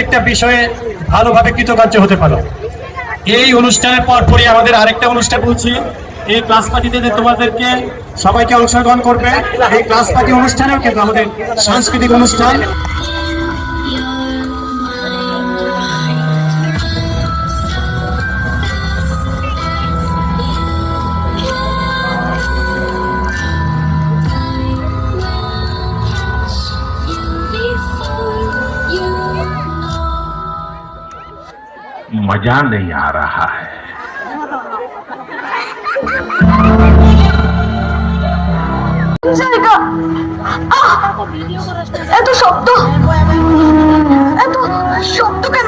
প্রত্যেকটা বিষয়ে ভালোভাবে কৃতকার্য হতে পারো। এই অনুষ্ঠানের পরপরই আমাদের আরেকটা অনুষ্ঠান বলছি। এই ক্লাস পার্টিতে যে তোমাদেরকে সবাইকে অংশগ্রহণ করবে, এই ক্লাস পার্টি অনুষ্ঠানেও কিন্তু আমাদের সাংস্কৃতিক অনুষ্ঠান मजा नहीं आ रहा है জায়গা আহ! এত শব্দ এত শব্দ কেন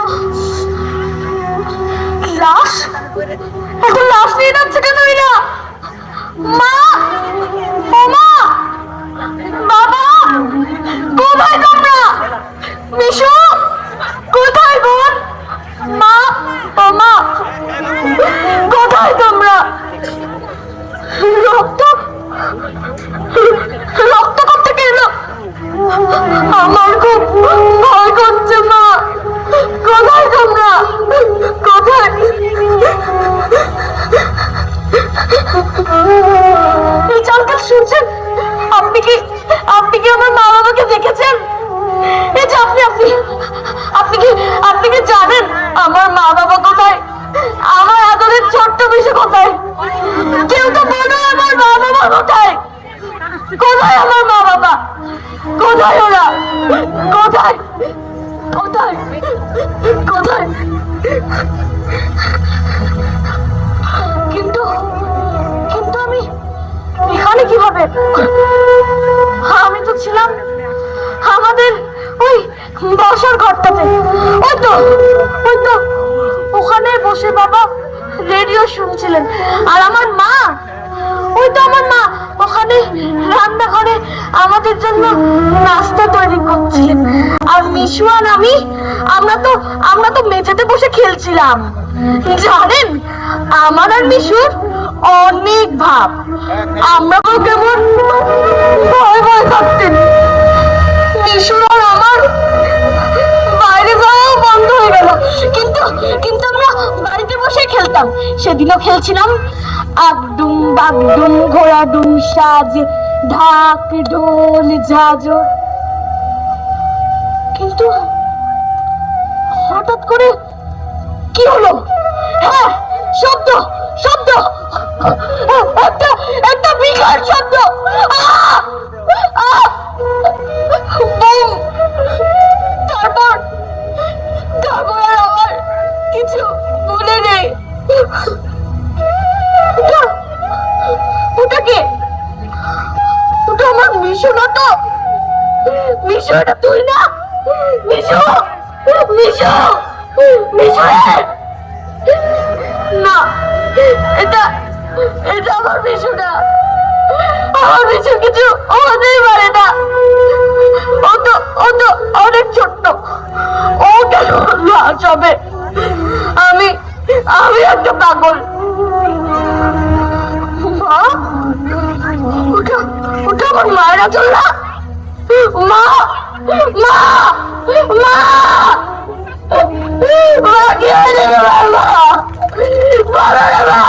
লাশ এত লাশ নিয়ে যাচ্ছে কেন এরা মা বোমা বাবা কোথায় তোমরা মিশু আমার মা বাবা কোথায়? আমার আদরের ছোট্ট বিষয় কোথায়? কেউ তো বলো আমার মা বাবা কোথায়? কোথায় আমার মা বাবা কোথায় ওরা? কোথায়? কোথায়? কোথায়? কিন্তু কিন্তু আমি এখানে কীভাবে? আমি তো ছিলাম আমাদের ওই বসার ঘরটাতে। ওই তো। বসে বাবা রেডিও শুনছিলেন। আর আমার মা, ওই তো আমার মা, ওখানে রান্নাঘরে আমাদের জন্য নাস্তা তৈরি করছিলেন। আর মিশু আর আমি, আমরা তো আমরা তো মেঝেতে বসে খেলছিলাম। জানেন, আমার আর মিশুর অনেক ভাব। আমরা তো কেমন ভয় ভয় থাকতেন। মিশুর আর আমার খেলতাম, সেদিনও খেলছিলাম। আগডুম বাগডুম ঘোড়াডুম সাজ, ঢাক, ঢোল ঝাজ কিন্তু হঠাৎ করে কি হলো? হ্যাঁ শব্দ শব্দ। আমার তো মিশু, এটা তুই না। মিশু মিশু মিশু না, এটা এটা আমার মিশু না। আমার মিশু কিছু হতেই পারে না। ও তো ও তো অনেক ছোট্ট। ও কেন লাশ হবে আমি আমি একটা পাগল। মা? ওটা ওটা আমার মায়ের আচল না। মা মা মা। মা, কি হয়েছে তোমার মা? বলো না মা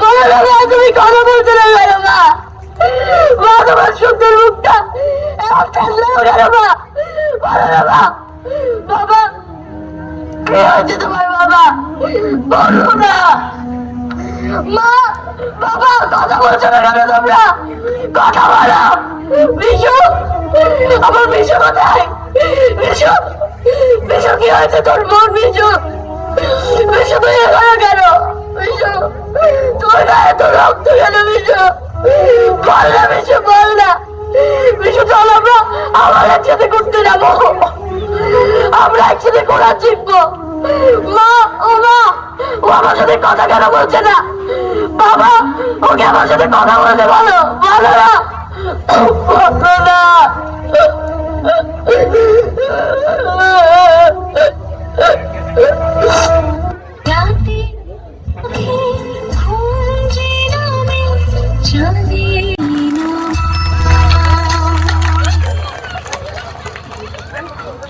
বলো না মা তুমি কথা বলতে না কেন মা। মা, তোমার সুন্দর মুখটা এমন ঠান্ডা বাবা, কি হয়েছে তোমার বাবা? বলো না। মা, বাবা কথা বলছো না কেন তোমরা? কথা বলো। বিশু, আমার বিশু কোথায়? বিশু বিশু, কি হয়েছে তোর মন, বিশু? বিশু, তুই এখানে কেন? বিশু, তোর গায়ে তো কেন, বিশু? বল না, বিশু বিশু, চল আমরা, আমার একসাথে ঘুরতে যাব। আমরা একসাথে ঘোরা শিখব মা ও মা ও আমার সাথে কথা কেন বলছে না? বাবা ওকে আমার সাথে কথা বলতে বলো। না। না।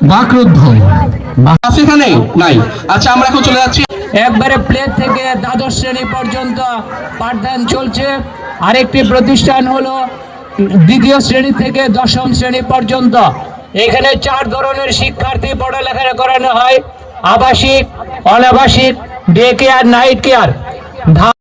বাকরুদ্ধ। নাই। আচ্ছা আমরা এখন চলে যাচ্ছি। একবারে প্লে থেকে দ্বাদশ শ্রেণি পর্যন্ত পাঠদান চলছে। আরেকটি প্রতিষ্ঠান হলো দ্বিতীয় শ্রেণি থেকে দশম শ্রেণি পর্যন্ত। এখানে চার ধরনের শিক্ষার্থী পড়ালেখা করানো হয়। আবাসিক অনাবাসিক ডে কেয়ার নাইট কেয়ার।